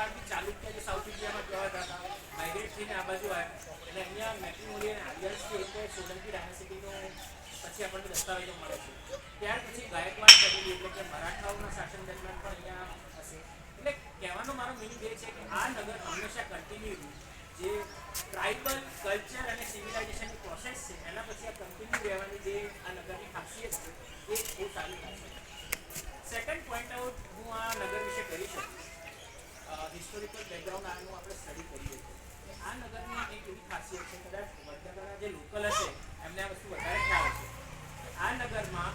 ઇન્ડિયામાં કેવા હતા માઇગ્રેટ થઈને આ બાજુ આવ્યા એટલે અહીંયા મેટ્રિમોની અને આદિવાસી એટલે સોલંકી ડાયનેસ્ટીનો પછી આપણને દસ્તાવેજો મળે છે. ત્યાર પછી ગાયકવાડ કરેલી એટલે કે મરાઠાઓના શાસન દરમિયાન પણ અહીંયા હશે. એટલે કહેવાનો મારો મિનિંગ એ છે કે આ નગર હંમેશા કન્ટિન્યુ જે ટ્રાઇબલ કલ્ચર અને સિવિલાઇઝેશનની પ્રોસેસ છે, એના પછી આ કન્ટિન્યુ રહેવાની જે આ નગરની ખાસિયત છે, એ બહુ સારી થશે સેકન્ડ પોઈન્ટ આઉટ હું આ નગર વિશે કરી શકું. હિસ્ટોરિકલ બેકગ્રાઉન્ડ આનું આપણે સ્ટડી કરીએ છીએ. આ નગરની એક એવી ખાસિયત છે કદાચ વડનગરના જે લોકલ હશે એમને આ વસ્તુ વધારે ખ્યાલ હશે. આ નગરમાં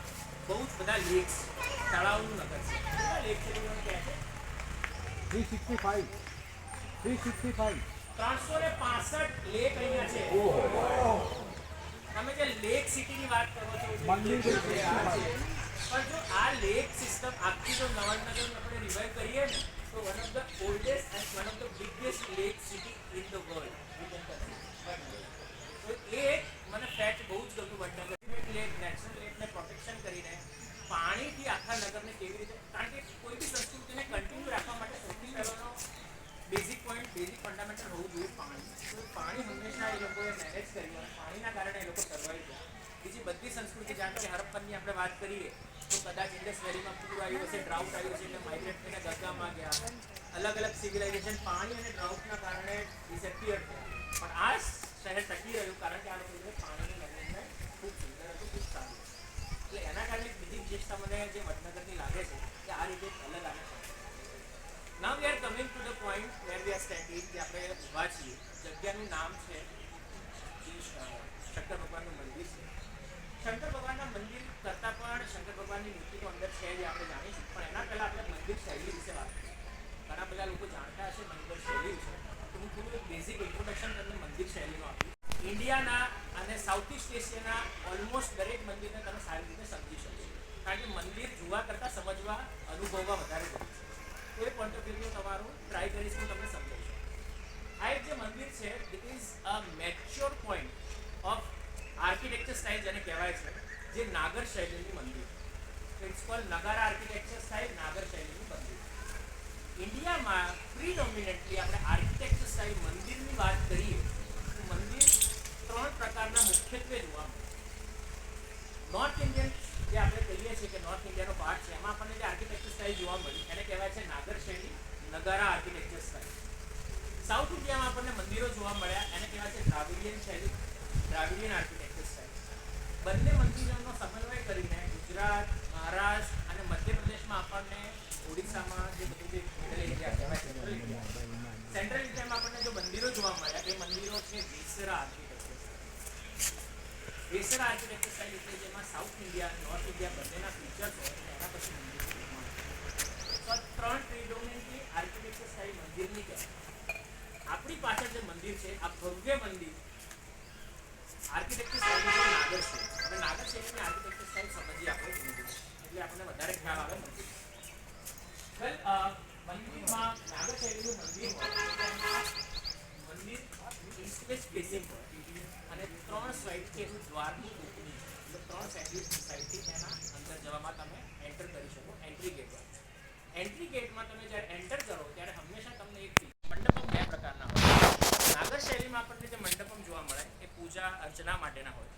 બહુ જ બધા લેક્સ તળાવનું નગર છે. કેટલા લેક છે તમને કહે છે? Three sixty five. Three sixty five. ત્રણસો ને પાસઠ લેક અહીંયા છે. તમે જે લેક સિટીની વાત કરો છો મંદિર છે. પણ જો આ લેક સિસ્ટમ આખી જો નવાનગર આપણે રિવાઈવ કરીએ ને one of the oldest and one of the biggest lake city in the world તો એ મને ફેક્ટ બહુ જ ગમ્યું વડનગર લેક નેશનલ લેકને પ્રોટેક્શન કરીને પાણીથી આખા નગરને કેવી રીતે કારણ કે કોઈ બી સંસ્કૃતિને કન્ટિન્યુ રાખવા માટે સૌથી પહેલાનો બેઝિક પોઈન્ટ બેઝિક ફંડામેન્ટલ હોવું જોઈએ પાણી. તો પાણી હંમેશા એ લોકોએ મેનેજ કર્યું અને પાણીના કારણે એ લોકો સર્વાઈવ થયા બીજી બધી સંસ્કૃતિ જાણ કે હરપ્પનની આપણે વાત કરીએ તો કદાચ ઇન્ડસ વેલીમાં પૂર આવ્યું હશે ડ્રાઉટ આવ્યું હશે એટલે માઇગ્રેટ થઈને ગંગામાં ગયા અલગ અલગ સિવિલાઇઝેશન પાણી અને ડ્રાઉટના કારણે ડિસએપિયર થયા પણ આ શહેર ટકી રહ્યું કારણ કે આ લોકોને પાણીની મેનેજમેન્ટ ખૂબ સુંદર હતું ખૂબ સારું એટલે એના કારણે બીજી વિશેષતા મને જે વડનગરની લાગે છે કે આ રીતે અલગ આને now we are coming to the point where we are standing કે આપણે ઊભા છીએ જગ્યાનું નામ છે જે શ- શંકર ભગવાનનું મંદિર છે શંકર ભગવાનના મંદિર કરતાં પણ શંકર ભગવાનની મૂર્તિ તો અંદર છે જે આપણે જાણીશું પણ એના પહેલાં આપણે મંદિર શૈલી વિશે વાત કરીએ. ઘણા બધા લોકો જાણતા હશે મંદિર શૈલી વિશે. તો હું થોડું એક બેઝિક ઇન્ટ્રોડક્શન તમને મંદિર શૈલીનું આપીશ ઇન્ડિયાના અને સાઉથ ઇસ્ટ એશિયાના ઓલમોસ્ટ દરેક મંદિરને તમે સારી રીતે સમજી શકશો કારણ કે મંદિર જોવા કરતાં સમજવા, અનુભવવા વધારે ગમે છે. કોઈ પોઈન્ટ ઓફ વ્યૂ તમારું ટ્રાય કરીશ હું તમને સમજાવીશ. આ એક જે મંદિર છે it is a mature point of architecture style જેને કહેવાય છે, જે નાગર શૈલીની મંદિર. It's call architecture style Nagar શૈલીની મંદિર. ઇન્ડિયામાં પ્રીડોમિનેટલી આપણે આર્કિટેક્ચર સ્ટાઇલ મંદિરની વાત કરીએ, તો મંદિર ત્રણ પ્રકારના મુખ્યત્વે જોવા મળે. નોર્થ ઇન્ડિયન જે આપણે કહીએ છીએ કે નોર્થ ઇન્ડિયાનો પાર્ટ છે, એમાં આપણને જે આર્કિટેક્ચર સ્ટાઇલ જોવા મળી, એને કહેવાય છે નાગર શૈલી, નગારા આર્કિટેક્ચર સ્ટાઇલ સાઉથ ઇન્ડિયામાં આપણને મંદિરો જોવા મળ્યા, એને કહેવાય છે દ્રાવિડિયન શૈલી, દ્રાવિડિયન આર્કિટેક્ચર બંને મંદિરોનો સમન્વય કરીને ગુજરાત, મહારાષ્ટ્ર અને મધ્યપ્રદેશમાં આપણને ઓડિશામાં જે બધું જે સેન્ટ્રલ ઇન્ડિયામાં આપણને જો મંદિરો જોવા મળ્યા એ મંદિરો છે Vesara architecture Vesara architecture style એટલે જેમાં સાઉથ ઇન્ડિયા નોર્થ ઇન્ડિયા બંનેના ફીચર્સ હોય, અને એના પછી મંદિર. તો ત્રણ પ્રિડોમિનેટલી આર્કિટેક્ચર સ્ટાઇલ મંદિરની કહેવાય આપણી પાછળ જે મંદિર છે, આ ભવ્ય મંદિર આર્કિટેક્ચર સ્ટાઇલની નાગર છે. ત્રણ સાઈડથી એનું દ્વારની ત્રણ સાઈડથી તેના અંદર જવામાં તમે એન્ટર કરી શકો એન્ટ્રી ગેટ એન્ટ્રી ગેટમાં તમે જ્યારે એન્ટર કરો ત્યારે હંમેશા તમને એક મંડપમ પ્રકારના હોય નાગર શૈલીમાં આપણને જે મંડપમ જોવા મળે એ પૂજા અર્ચના માટેના હોય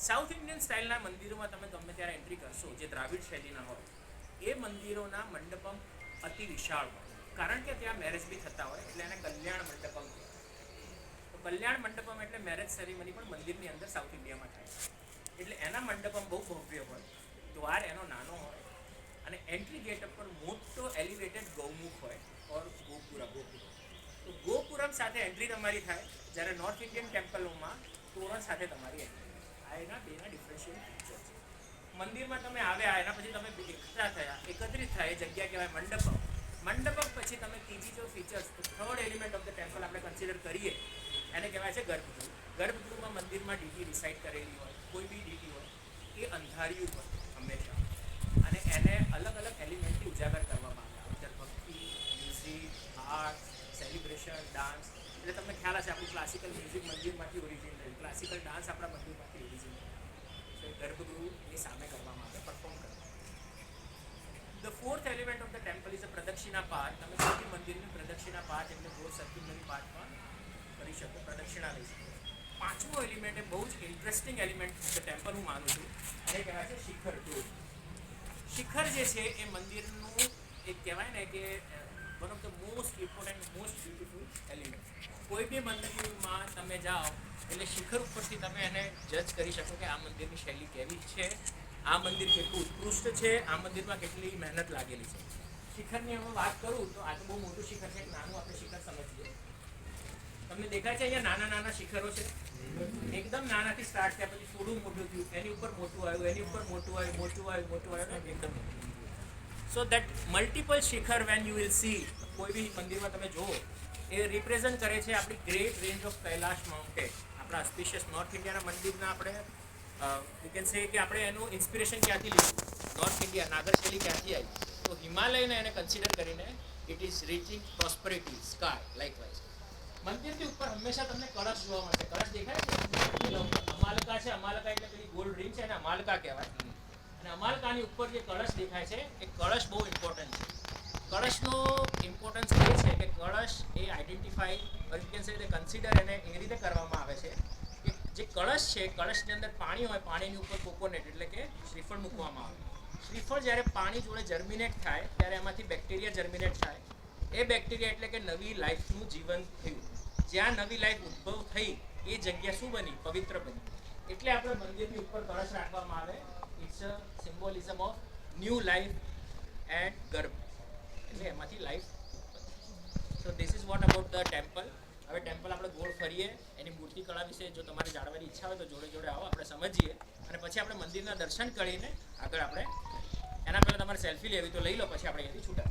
સાઉથ ઇન્ડિયન સ્ટાઇલના મંદિરોમાં તમે ગમે ત્યારે એન્ટ્રી કરશો, જે દ્રાવિડ શૈલીના હોય, એ મંદિરોના મંડપમ અતિ વિશાળ હોય. કારણ કે ત્યાં મેરેજ બી થતા હોય, એટલે એને કલ્યાણ મંડપમ તો કલ્યાણ મંડપમ એટલે મેરેજ સેરેમની પણ મંદિરની અંદર સાઉથ ઇન્ડિયામાં થાય. એટલે એના મંડપમ બહુ ભવ્ય હોય, દ્વાર એનો નાનો હોય, અને એન્ટ્રી ગેટ ઉપર મોટો એલિવેટેડ ગૌમુખ હોય, ઓર ગોપુરમ. તો ગોપુરમ સાથે એન્ટ્રી તમારી થાય, જ્યારે નોર્થ ઇન્ડિયન ટેમ્પલોમાં તોરણ સાથે તમારી એન્ટ્રી આ એના બેના ડિફરન્શિયલ ફીચર છે. મંદિરમાં તમે આવ્યા એના પછી તમે એકઠા થયા, એકત્રિત થયા, એ જગ્યા કહેવાય મંડપમ. મંડપમ પછી તમે ત્રીજી જો features third element of the temple આપણે કન્સિડર કરીએ. એને કહેવાય છે ગર્ભગૃહ. ગર્ભગૃહમાં મંદિરમાં ડીટી ડિસાઇડ કરેલી હોય, કોઈ બી ડીટી હોય, એ અંધારિયું હોય હંમેશા. અને એને અલગ અલગ એલિમેન્ટથી ઉજાગર કરવામાં આવે. અંદર ભક્તિ મ્યુઝિક આર્ટ સેલિબ્રેશન ડાન્સ એટલે તમને ખ્યાલ હશે, આપણું ક્લાસિકલ મ્યુઝિક મંદિરમાંથી ઓરિજિન થયું. ક્લાસિકલ ડાન્સ આપણા મંદિરમાંથી ઓરિજિન થયું. ગર્ભગૃહની સામે કરવામાં આવે પરફોર્મ કરવામાં આવે. ધ ફોર્થ એલિમેન્ટ ઓફ પ્રદક્ષિણા પાઠ. તમે બી મંદિરની પ્રદક્ષિણા પાઠ એટલે ગોળ સર્ક્યુલરી પણ કરી શકો, પ્રદક્ષિણા લઈ શકો. પાંચમો એલિમેન્ટ એ બહુ જ ઇન્ટરેસ્ટિંગ એલિમેન્ટ છે ટેમ્પલ હું માનું છું. અને કહેવાય છે શિખર ટોળ શિખર જે છે એ મંદિરનું એક કહેવાય ને કે one of the most important most beautiful element કોઈ બી મંદિરમાં તમે જાઓ, એટલે શિખર ઉપરથી તમે એને જજ કરી શકો કે આ મંદિરની શૈલી કેવી છે, આ મંદિર કેટલું ઉત્કૃષ્ટ છે, આ મંદિરમાં કેટલી મહેનત લાગેલી છે. શિખરની અમે વાત કરું તો આ તો બહુ મોટું શિખર છે નાનું આપણે શિખર સમજીએ. તમને દેખાય છે અહીંયા નાના નાના શિખરો છે. એકદમ નાનાથી સ્ટાર્ટ થયા પછી થોડું મોટું થયું, એની ઉપર મોટું આવ્યું, એની ઉપર મોટું આવ્યું મોટું આવ્યું મોટું આવ્યું એકદમ સો દેટ મલ્ટિપલ શિખર વેન યુ વિલ સી કોઈ બી મંદિરમાં તમે જુઓ, એ રિપ્રેઝન્ટ કરે છે આપણી great range of Kailash mountain આપણા સ્પેશિયસ નોર્થ ઇન્ડિયાના મંદિરના આપણે યુ કેન સે કે આપણે એનું ઇન્સ્પિરેશન ક્યાંથી લીધું? નોર્થ ઇન્ડિયા નાગરશૈલી ક્યાંથી આવી? તો હિમાલયને એને કન્સિડર કરીને it is reaching prosperity sky likewise મંદિરથી ઉપર હંમેશા તમને કળશ જોવા મળશે. કળશ દેખાય છે? અમાલકા છે. અમાલકા એટલે પેલી ગોલ્ડ રિંગ છે એને અમાલકા કહેવાય. અને અમાલકાની ઉપર જે કળશ દેખાય છે એ કળશ બહુ ઇમ્પોર્ટન્ટ છે. કળશનો ઇમ્પોર્ટન્સ એ છે કે કળશ એ identify or you can say consider એને એ રીતે કરવામાં આવે છે કે જે કળશ છે કળશની અંદર પાણી હોય પાણીની ઉપર કોકોનેટ એટલે કે શ્રીફળ મૂકવામાં આવે. શ્રીફળ જ્યારે પાણી જોડે જર્મિનેટ થાય, ત્યારે એમાંથી બેક્ટેરિયા જર્મિનેટ થાય. એ બેક્ટેરિયા એટલે કે નવી લાઈફનું જીવન થયું. જ્યાં નવી લાઈફ ઉદ્ભવ થઈ, એ જગ્યા શું બની? પવિત્ર બની. એટલે આપણે મંદિરની ઉપર કળશ રાખવામાં આવે. It's a symbolism of new life and ગર્ભ. એટલે એમાંથી life so this is what about the temple હવે ટેમ્પલ આપણે ગોળ ફરીએ, એની મૂર્તિ કળા વિશે જો તમારે જાણવાની ઈચ્છા હોય તો જોડે જોડે આવો, આપણે સમજીએ. અને પછી આપણે મંદિરના દર્શન કરીને આગળ આપણે તમારે સેલ્ફી લેવી તો લઈ લો પછી આપણે અહીંથી છૂટા.